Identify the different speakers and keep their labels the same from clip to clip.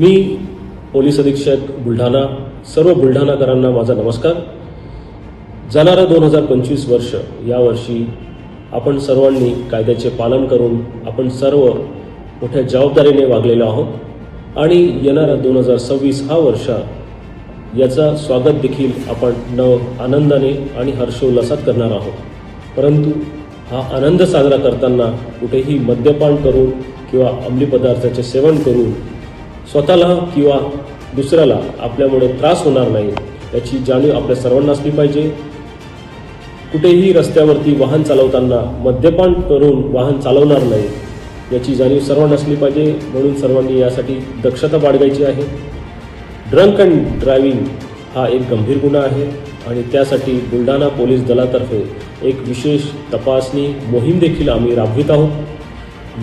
Speaker 1: मी police अधीक्षक बुलढाणा सर्व बुलढाणाकरांना माझा नमस्कार. जाणारं दोन हजार पंचवीस वर्ष यावर्षी आपण सर्वांनी कायद्याचे पालन करून आपण सर्व मोठ्या जबाबदारीने वागलेलो आहोत. आणि येणारा दोन हजार सव्वीस हा वर्ष याचा स्वागत देखील आपण नव आनंदाने आणि हर्षोल्लासात करणार आहोत. परंतु हा आनंद साजरा करताना कुठेही मद्यपान करून किंवा अंमली पदार्थाचे सेवन करून स्वतःला किंवा दुसऱ्याला आपल्यामुळे त्रास होणार नाही याची जाणीव आपल्या सर्वांना असली पाहिजे. कुठेही रस्त्यावरती वाहन चालवताना मद्यपान करून वाहन चालवणार नाही याची जाणीव सर्वांना असली पाहिजे. म्हणून सर्वांनी यासाठी दक्षता बाळगायची आहे. ड्रंक अँड ड्रायव्हिंग हा एक गंभीर गुन्हा आहे आणि त्यासाठी बुलढाणा पोलीस दलातर्फे एक विशेष तपासणी मोहीम देखील आम्ही राबवित आहोत.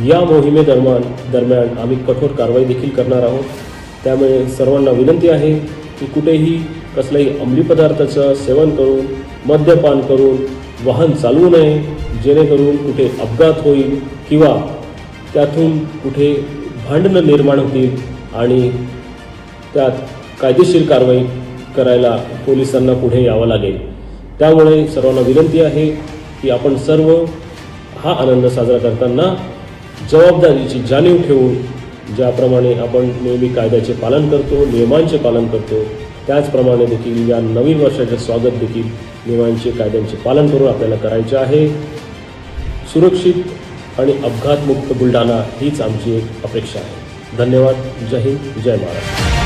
Speaker 1: या मोहिमेदरम्यान दरम्यान आम्ही कठोर कारवाई देखील करणार आहोत. त्यामुळे सर्वांना विनंती आहे की कुठेही कसल्याही अंमली पदार्थाचं सेवन करून मद्यपान करून वाहन चालवू नये जेणेकरून कुठे अपघात होईल किंवा त्यातून कुठे भांडणं निर्माण होतील आणि त्यात कायदेशीर कारवाई करायला पोलिसांना पुढे यावं लागेल. त्यामुळे सर्वांना विनंती आहे की आपण सर्व हा आनंद साजरा करताना जबाबदारीची जाणीव ठेवून ज्याप्रमाणे आपण नेहमी कायद्याचे पालन करतो नियमांचे पालन करतो त्याचप्रमाणे देखील या नवीन वर्षाचे स्वागत देखील नियमांचे कायद्यांचे पालन करून आपल्याला करायचे आहे. सुरक्षित आणि अपघातमुक्त बुलढाणा हीच आमची एक अपेक्षा आहे. धन्यवाद. जय हिंद. जय महाराष्ट्र.